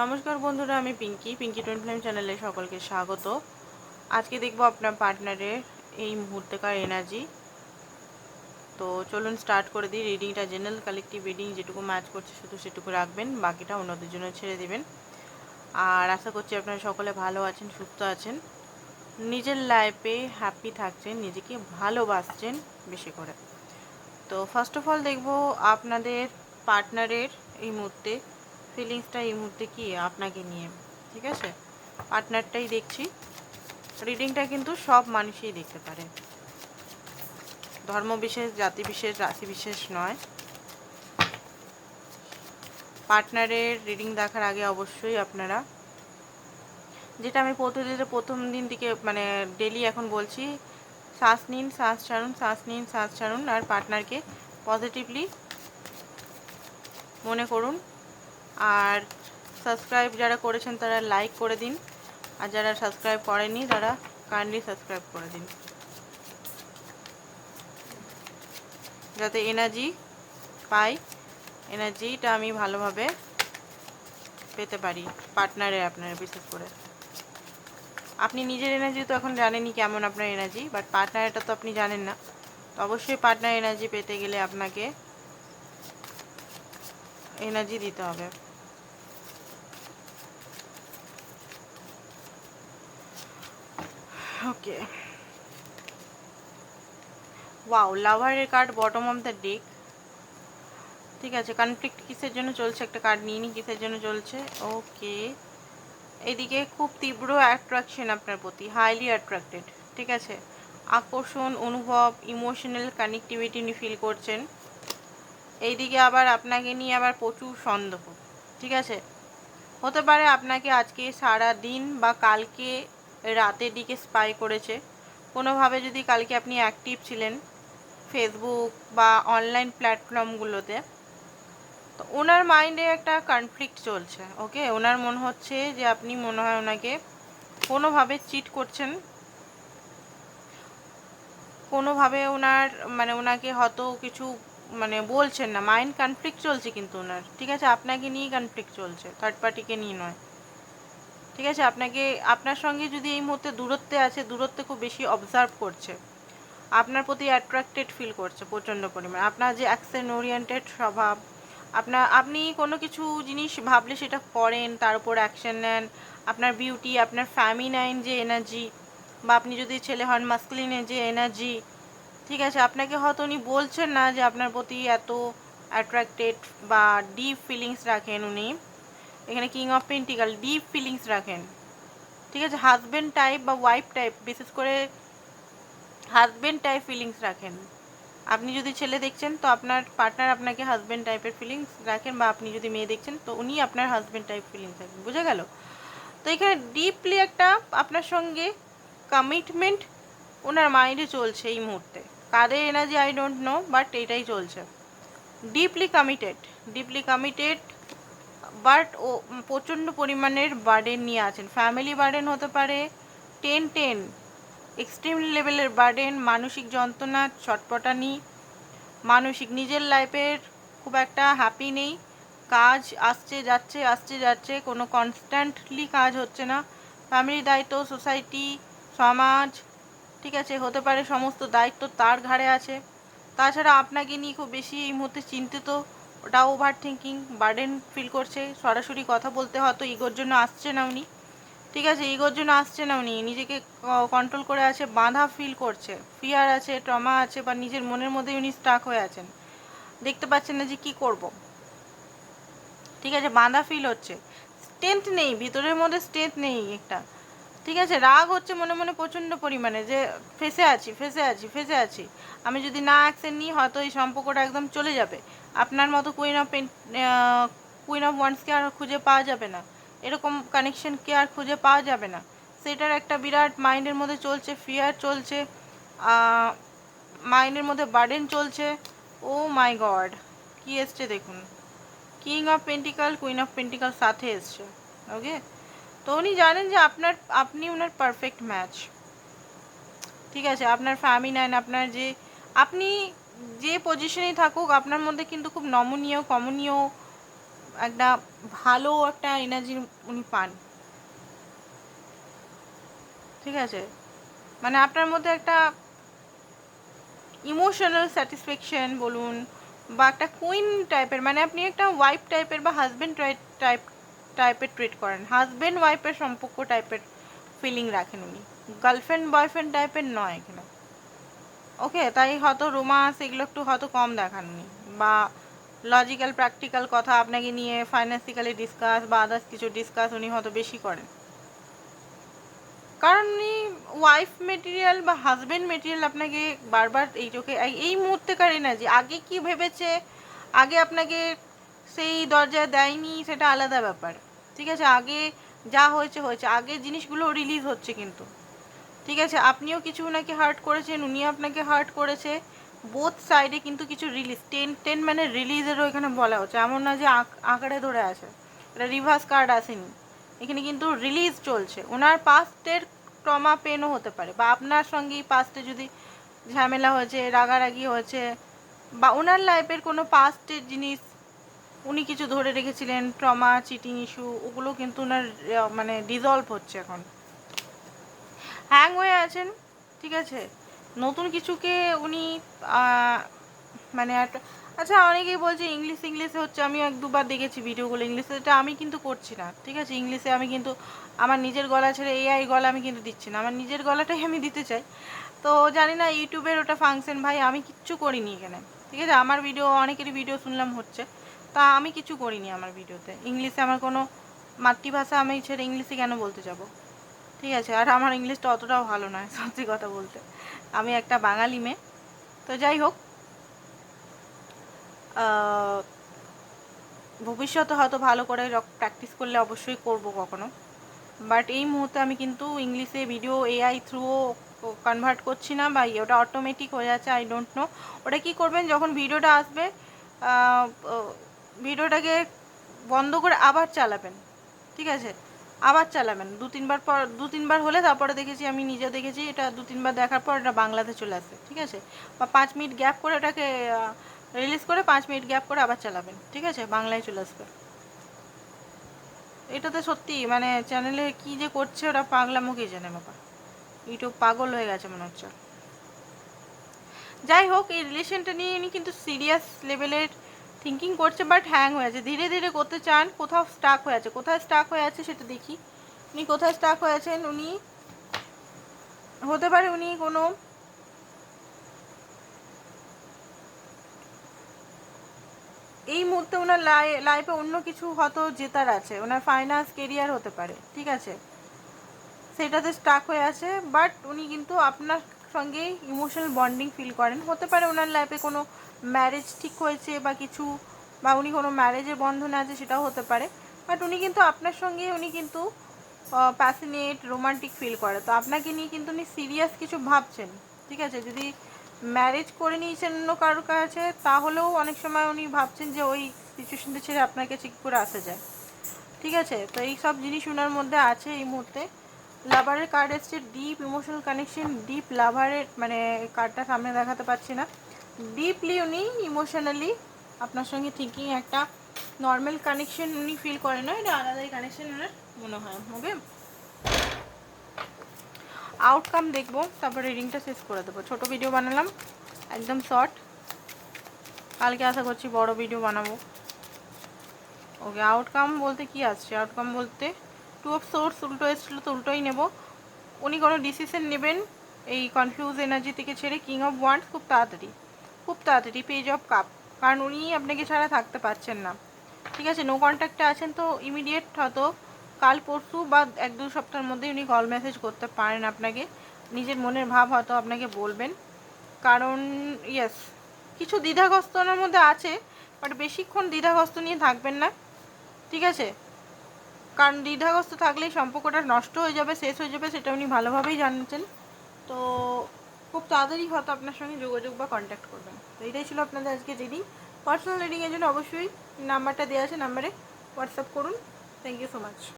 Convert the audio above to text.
নমস্কার বন্ধুরা, আমি পিঙ্কি। পিঙ্কি টোয়েন ফ্লেম চ্যানেলে সকলকে স্বাগত। আজকে দেখব আপনার পার্টনারের এই মুহূর্তেকার এনার্জি। তো চলুন স্টার্ট করে দিই। রিডিংটা জেনারেল, কালেকটিভ রিডিং যেটুকু ম্যাচ করছে শুধু সেটুকু রাখবেন, বাকিটা অন্যদের জন্য ছেড়ে দেবেন। আর আশা করছি আপনারা সকলে ভালো আছেন, সুস্থ আছেন। নিজের লাইফে হ্যাপি থাকছেন, নিজেকে ভালোবাসছেন বেশি করে। তো ফার্স্ট অফ অল দেখব আপনাদের পার্টনারের এই মুহূর্তে ফিলিংসটা এই মুহূর্তে কি আপনাকে নিয়ে? ঠিক আছে? পার্টনারটাই দেখছি। রিডিংটা কিন্তু সব মানুষই দেখতে পারে। ধর্ম বিশেষ জাতি বিশেষ রাশি বিশেষ নয়। পার্টনারের রিডিং দেখার আগে অবশ্যই আপনারা যেটা আমি পদ্ধতিতে প্রথম দিন থেকে মানে ডেলি এখন বলছি, শ্বাস নিন, শ্বাস ছাড়ুন, শ্বাস নিন, শ্বাস ছাড়ুন, আর পার্টনারকে পজিটিভলি মনে করুন। আর সাবস্ক্রাইব যারা করেছেন তারা লাইক করে দিন। আর যারা সাবস্ক্রাইব করেনি, তারা কাইন্ডলি সাবস্ক্রাইব করে দিন। যাতে এনার্জি পাই। এনার্জিটা আমি ভালোভাবে পেতে পারি পার্টনারে আপনার বিশেষ করে। আপনি নিজের এনার্জি তো এখন জানেনই কেমন আপনার এনার্জি বাট পার্টনারটা তো আপনি জানেন না। তো অবশ্যই পার্টনার এনার্জি পেতে গেলে আপনাকে এনার্জি দিতে হবে। Okay wow লাভারের card bottom of the deck ঠিক আছে কনফ্লিক্ট কিসের জন্য চলছে? একটা কার্ড নিয়ে নি, কিসের জন্য চলছে? ওকে এদিকে খুব তীব্র অ্যাট্রাকশন আপনার প্রতি হাইলি অ্যাট্রাক্টেড ঠিক আছে? আকর্ষণ, অনুভব ইমোশনাল কানেক্টিভিটি উনি ফিল করছেন। এইদিকে আবার আপনাকে নিয়ে আবার প্রচুর সন্দেহ, ঠিক আছে? হতে পারে আপনাকে আজকে সারা দিন বা কালকে রাতের দিকে স্পাই করেছে। কোনোভাবে যদি কালকে আপনি অ্যাক্টিভ ছিলেন ফেসবুক বা অনলাইন প্ল্যাটফর্মগুলোতে তো ওনার মাইন্ডে একটা কনফ্লিক্ট চলছে ওকে ওনার মনে হচ্ছে যে আপনি মনে হয় ওনাকে কোনোভাবে চিট করছেন। কোনোভাবে ওনার মানে ওনাকে হয়তো কিছু মানে বলছেন না মাইন্ড কনফ্লিক্ট চলছে কিন্তু ওনার। ঠিক আছে, আপনাকে নিয়েই কনফ্লিক্ট চলছে থার্ড পার্টিকে নিয়ে নয়। ঠিক আছে, আপনাকে, আপনার সঙ্গে যদি এই মুহূর্তে দূরত্বে আছে, দূরত্বে খুব বেশি অবজার্ভ করছে, আপনার প্রতি অ্যাট্রাক্টেড ফিল করছে প্রচণ্ড পরিমাণ। আপনার যে অ্যাকশন ওরিয়েন্টেড স্বভাব, আপনার, আপনি কোনো কিছু জিনিস ভাবলে সেটা করেন, তার উপর অ্যাকশন নেন, আপনার বিউটি আপনার ফ্যামিনাইন যে এনার্জি বা আপনি যদি ছেলে হন মাস্কুলিনের যে এনার্জি ঠিক আছে, আপনাকে হয়তো উনি বলছেন না যে আপনার প্রতি এত অ্যাট্রাক্টেড বা ডিপ ফিলিংস রাখেন উনি। এখানে king of pentacles deep feelings রাখেন। ঠিক আছে হাজব্যান্ড টাইপ বা ওয়াইফ টাইপ বিশেষ করে হাজব্যান্ড টাইপ ফিলিংস রাখেন। আপনি যদি ছেলে দেখছেন, তো আপনার পার্টনার আপনাকে হাজব্যান্ড টাইপের ফিলিংস রাখেন বা আপনি যদি মেয়ে দেখছেন, তো উনি আপনার হাজব্যান্ড টাইপ ফিলিংস রাখেন। বুঝে গেল? তো এখানে ডিপলি একটা আপনার সঙ্গে কমিটমেন্ট ওনার মাইন্ডে চলছে এই মুহূর্তে। কাদের energy I don't know but এটাই চলছে। Deeply committed deeply committed but ও প্রচণ্ড পরিমাণের বার্ডেন নিয়ে আছেন। ফ্যামিলি বার্ডেন হতে পারে টেন টেন এক্সট্রিম লেভেলের বার্ডেন মানসিক যন্ত্রণা, ছটপটানি, মানসিক, নিজের লাইফের খুব একটা হ্যাপি নেই। কাজ আসছে, যাচ্ছে আসছে, যাচ্ছে, কোনো কনস্ট্যান্টলি কাজ হচ্ছে না। ফ্যামিলি দায়িত্ব সোসাইটি সমাজ ঠিক আছে, হতে পারে সমস্ত দায়িত্ব তার ঘাড়ে আছে। তাছাড়া আপনাকে নিয়ে খুব বেশি এই মুহূর্তে চিন্তিত ওটা ওভার থিঙ্কিং বার্ডেন ফিল করছে। সরাসরি কথা বলতে হয়তো ইগোর জন্য আসছে না উনি। ঠিক আছে, ইগোর জন্য আসছে না উনি। নিজেকে কন্ট্রোল করে আছে, বাঁধা ফিল করছে। ফিয়ার আছে ট্রমা আছে, বা নিজের মনের মধ্যে উনি স্টাক হয়ে আছেন। দেখতে পাচ্ছেন না যে কি করব। ঠিক আছে, বাঁধা ফিল হচ্ছে। স্ট্রেংথ নেই, ভিতরের মধ্যে স্ট্রেংথ নেই একটা। ঠিক আছে? রাগ হচ্ছে মনে মনে প্রচণ্ড পরিমাণে যে ফেসে আছি ফেসে আছি ফেসে আছি। আমি যদি না অ্যাকশন নিই, হয়তো এই সম্পর্কটা একদম চলে যাবে। আপনার মতো কুইন অফ কুইন অফ ওয়ান্সকে আর খুঁজে পাওয়া যাবে না। এরকম কানেকশনকে আর খুঁজে পাওয়া যাবে না। সেটার একটা বিরাট মাইন্ডের মধ্যে চলছে ফিয়ার চলছে মাইন্ডের মধ্যে বার্ডেন চলছে। ও মাই গড কী এসছে দেখুন? King of pentacles queen of pentacles সাথে এসছে। ওকে তো উনি জানেন যে আপনার, আপনি ওনার পারফেক্ট ম্যাচ ঠিক আছে, আপনার ফ্যামিলি ফ্যামিনাইন আপনার যে, আপনি যে পজিশনেই থাকুক, আপনার মধ্যে কিন্তু খুব নমনীয়, কমনীয়, একটা ভালো একটা এনার্জি উনি পান। ঠিক আছে? মানে আপনার মধ্যে একটা ইমোশনাল স্যাটিসফ্যাকশন বলুন, বা একটা কুইন টাইপের মানে আপনি একটা ওয়াইফ টাইপের বা হাজব্যান্ড টাইপ টাইপের ট্রিট করেন। হাজব্যান্ড ওয়াইফের সম্পর্ক টাইপের ফিলিং রাখেন উনি। গার্লফ্রেন্ড বয়ফ্রেন্ড টাইপের নয় এখানে। ওকে তাই হয়তো রোমান্স এগুলো একটু হয়তো কম দেখান উনি। বা লজিক্যাল প্র্যাকটিক্যাল কথা আপনাকে নিয়ে ফাইন্যান্সিক্যালি ডিসকাস বা আদার্স কিছু ডিসকাস উনি হয়তো বেশি করেন। কারণ উনি ওয়াইফ মেটেরিয়াল বা হাজব্যান্ড মেটেরিয়াল আপনাকে বারবার এই চোখে, এই- এই মুহূর্তেকার এনার্জি আগে কি ভেবেছে, আগে আপনাকে সেই দরজায় দেয়নি, সেটা আলাদা ব্যাপার। ঠিক আছে, আগে যা হয়েছে হয়েছে। আগে জিনিসগুলো রিলিজ হচ্ছে কিন্তু। ঠিক আছে, আপনিও কিছু ওনাকে হার্ট করেছেন, উনি আপনাকে হার্ট করেছে। বোথ সাইডে কিন্তু কিছু রিলিজ টেন টেন মানে রিলিজেরও এখানে বলা হচ্ছে। এমন না যে আঁক- আঁকড়ে ধরে আছে। এটা রিভার্স কার্ড আসেনি। এখানে কিন্তু রিলিজ চলছে। ওনার পাস্টের ট্রমা পেনও হতে পারে। বা আপনার সঙ্গেই পাস্টে যদি ঝামেলা হয়েছে, রাগারাগি হয়েছে, বা ওনার লাইফের কোনো পাস্টের জিনিস উনি কিছু ধরে রেখেছিলেন, ট্রমা, চিটিং ইস্যু, ওগুলো কিন্তু ওনার মানে ডিজলভ হচ্ছে এখন। হ্যাং হয়ে আছেন, ঠিক আছে? নতুন কিছুকে উনি মানে আচ্ছা অনেকেই বলছে ইংলিশ ইংলিশে হচ্ছে আমি এক দুবার দেখেছি ভিডিওগুলো ইংলিশে এটা আমি কিন্তু করছি না, ঠিক আছে? ইংলিশে আমি কিন্তু, আমার নিজের গলা ছেড়ে এআই গলা আমি কিন্তু দিচ্ছি না, আমার নিজের গলাটাই আমি দিতে চাই। তো জানি না, ইউটিউবের ওটা ফাংশন ভাই, আমি কিচ্ছু করিনি এখানে, ঠিক আছে? আমার ভিডিও অনেকেরই ভিডিও শুনলাম হচ্ছে। তা আমি কিছু করিনি আমার ভিডিওতে। ইংলিশে আমার কোনো মাতৃভাষা আমি ছেড়ে ইংলিশে কেন বলতে যাব? ঠিক আছে, আর আমার ইংলিশটা অতটাও ভালো নয়, সত্যি কথা বলতে। আমি একটা বাঙালি মেয়ে, তো যাই হোক ভবিষ্যতে হয়তো ভালো করে প্র্যাকটিস করলে অবশ্যই করব কখনো। বাট এই মুহূর্তে আমি কিন্তু ইংলিশে ভিডিও এআই থ্রুও কনভার্ট করছি না, বা ওটা অটোমেটিক হয়ে যাচ্ছে আই ডোন্ট নো ওটা কি করবেন, যখন ভিডিওটা আসবে ভিডিওটাকে বন্ধ করে আবার চালাবেন, ঠিক আছে? আবার চালাবেন, দু তিনবার পর, দু তিনবার হলে তারপরে দেখেছি আমি নিজে দেখেছি, এটা দু তিনবার দেখার পর এটা বাংলাতে চলে আসে, ঠিক আছে? বা পাঁচ মিনিট গ্যাপ করে এটাকে রিলিজ করে পাঁচ মিনিট গ্যাপ করে আবার চালাবেন, ঠিক আছে? বাংলায় চলে আসবে। এটাতে সত্যি মানে চ্যানেলে কি যে করছে ওরা পাগলামো কি জানে বাবা ইউটিউব পাগল হয়ে গেছে মনে হচ্ছে। যাই হোক, এই রিলেশনটা নিয়ে কিন্তু সিরিয়াস লেভেলের থিঙ্কিং করছে বাট হ্যাং হয়ে আছে। ধীরে ধীরে করতে চান, কোথাও স্টাক হয়ে আছে। কোথায় স্টাক হয়ে আছে সেটা দেখি। উনি কোথায় স্টাক হয়ে আছেন? উনি হতে পারে উনি কোনো এই মুহূর্তে ওনার লাইফে অন্য কিছু হয়তো জেতার আছে। ওনার ফাইন্যান্স কেরিয়ার হতে পারে, ঠিক আছে? সেটাতে স্টাক হয়ে আছে বাট উনি কিন্তু আপনার সঙ্গে ইমোশনাল বন্ডিং ফিল করেন। হতে পারে ওনার লাইফে কোনো ম্যারেজ ঠিক হয়েছে বা কিছু, বা উনি কোনো ম্যারেজের বন্ধনে আছে সেটাও হতে পারে। বাট উনি কিন্তু আপনার সঙ্গে উনি কিন্তু প্যাসিনেট রোমান্টিক ফিল করে। তো আপনাকে নিয়ে কিন্তু উনি সিরিয়াস কিছু ভাবছেন, ঠিক আছে? যদি ম্যারেজ করে নিয়েছেন অন্য কারোর কাছে, তাহলেও অনেক সময় উনি ভাবছেন যে ওই সিচুয়েশনটা ছেড়ে আপনাকে ঠিক করে আসা যায়। ঠিক আছে? তো এই সব জিনিস ওনার মধ্যে আছে এই মুহূর্তে। লাভারের কার্ড এসছে ডিপ ইমোশনাল কানেকশন ডিপ লাভারের মানে কার্ডটা সামনে দেখাতে পারছি না। ডিপলি উনি ইমোশনালি আপনার সঙ্গে থিঙ্কিং একটা নর্মাল কানেকশন উনি ফিল করেন না, এটা আলাদাই কানেকশন ওনার মনে হয় ওকে আউটকাম দেখব, তারপর রিডিংটা শেষ করে দেবো। ছোট ভিডিও বানালাম, একদম শর্ট কালকে আশা করছি বড় ভিডিও বানাবো। ওকে আউটকাম বলতে কি আসছে? আউটকাম বলতে টু অফ সোর্স উল্টো এসেছিল তো উল্টোই নেব। উনি কোনো ডিসিশন নেবেন, এই কনফিউজ এনার্জি থেকে ছেড়ে কিং অফ ওয়ান্ডস খুব তাড়াতাড়ি। খুব তাড়াতাড়ি পেজ অফ কাপ কারণ উনি আপনাকে ছাড়া থাকতে পারছেন না। ঠিক আছে নো কন্ট্যাক্টে আছেন তো ইমিডিয়েট হয়তো কাল পরশু বা এক দু সপ্তাহের মধ্যে উনি কল মেসেজ করতে পারেন আপনাকে। নিজের মনের ভাব হয়তো আপনাকে বলবেন। কারণ ইয়েস কিছু দ্বিধাগ্রস্ত ওনার মধ্যে আছে বাট বেশিক্ষণ দ্বিধাগ্রস্ত নিয়ে থাকবেন না। ঠিক আছে? কারণ দ্বিধাগ্রস্ত থাকলেই সম্পর্কটা নষ্ট হয়ে যাবে, শেষ হয়ে যাবে, সেটা উনি ভালোভাবেই জানছেন। তো খুব তাড়াতাড়ি হয়তো আপনার সঙ্গে যোগাযোগ বা কন্ট্যাক্ট করবেন। তো এটাই ছিল আপনাদের আজকে রিডিং পার্সোনাল রিডিংয়ের জন্য অবশ্যই নাম্বারটা দেওয়া আছে নাম্বারে হোয়াটসঅ্যাপ করুন। Thank you so much